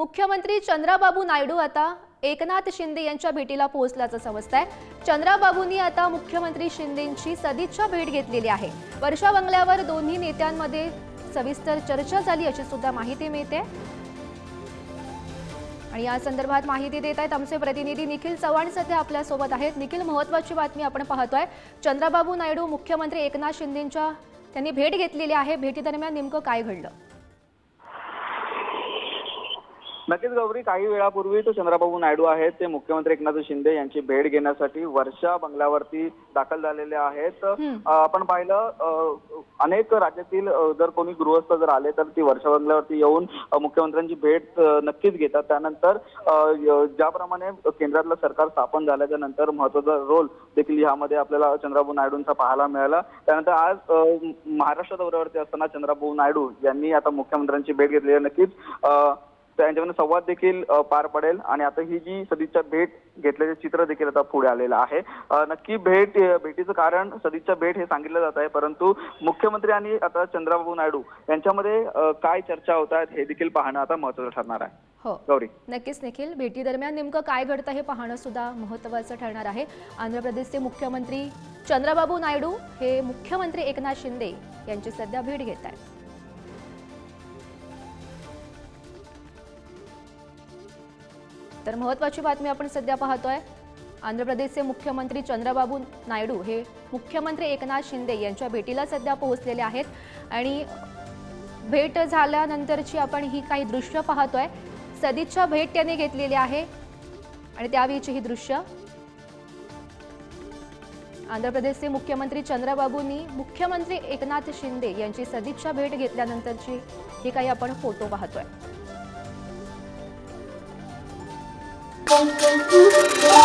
मुख्यमंत्री चंद्राबाबू नायडू आता एकनाथ शिंदे यांच्या भेटीला पोहोचल्याचं समजत आहे चंद्राबाबूंनी आता मुख्यमंत्री शिंदेंची सदिच्छा भेट घेतलेली आहे. वर्षा बंगल्यावर दोन्ही नेत्यांमध्ये सविस्तर चर्चा झाली अशी सुद्धा माहिती मिळते. आणि या संदर्भात माहिती देत आहेत आमचे प्रतिनिधी निखिल चव्हाण सध्या आपल्यासोबत आहेत. निखिल महत्वाची बातमी आपण पाहतोय. चंद्राबाबू नायडू मुख्यमंत्री एकनाथ शिंदेंच्या त्यांनी भेट घेतलेली आहे. भेटीदरम्यान नेमकं काय घडलं? नक्कीच गौरी काही वेळापूर्वी तो चंद्राबाबू नायडू आहेत. ते मुख्यमंत्री एकनाथ शिंदे यांची भेट घेण्यासाठी वर्षा बंगल्यावरती दाखल झालेले आहेत. आपण पाहिलं अनेक राज्यातील जर कोणी गृहस्थ जर आले तर ती वर्षा बंगल्यावरती येऊन मुख्यमंत्र्यांची भेट नक्कीच घेतात. त्यानंतर ज्याप्रमाणे केंद्रातलं सरकार स्थापन झाल्याच्यानंतर महत्त्वाचा रोल देखील यामध्ये आपल्याला चंद्राबाबू नायडूंचा पाहायला मिळाला. त्यानंतर आज महाराष्ट्र दौऱ्यावरती असताना चंद्राबाबू नायडू यांनी आता मुख्यमंत्र्यांची भेट घेतली आहे. नक्कीच त्यांच्यामध्ये संवाद देखील पार पडेल. आणि आता ही जी सदिच्छा भेट घेतल्याचे चित्र देखील आता पुढे आलेलं आहे. नक्की भेट भेटीचं कारण सदिच्छा भेट हे सांगितलं जात आहे. परंतु मुख्यमंत्री आणि आता चंद्राबाबू नायडू यांच्यामध्ये काय चर्चा होत आहेत हे देखील पाहणं आता महत्वाचं ठरणार आहे. हो. गौरी. नक्कीच निखिल. भेटी दरम्यान नेमकं काय घडतं हे पाहणं सुद्धा महत्त्वाचं ठरणार आहे. आंध्र प्रदेशचे मुख्यमंत्री चंद्रबाबू नायडू हे मुख्यमंत्री एकनाथ शिंदे यांची सध्या भेट घेत आहेत. तर महत्त्वाची बातमी आपण सध्या पाहतोय. आंध्र प्रदेशचे मुख्यमंत्री चंद्रबाबू नायडू हे मुख्यमंत्री एकनाथ शिंदे यांच्या भेटीला सध्या पोहोचलेले आहेत. आणि भेट झाल्यानंतरची आपण ही काही दृश्य पाहतोय. सदिच्छा भेट त्याने घेतलेली आहे. आणि त्यावेळीची ही दृश्य. आंध्र प्रदेशचे मुख्यमंत्री चंद्रबाबूंनी मुख्यमंत्री एकनाथ शिंदे यांची सदिच्छा भेट घेतल्यानंतरची ही काही आपण फोटो पाहतोय. bom, bom, bom, bom.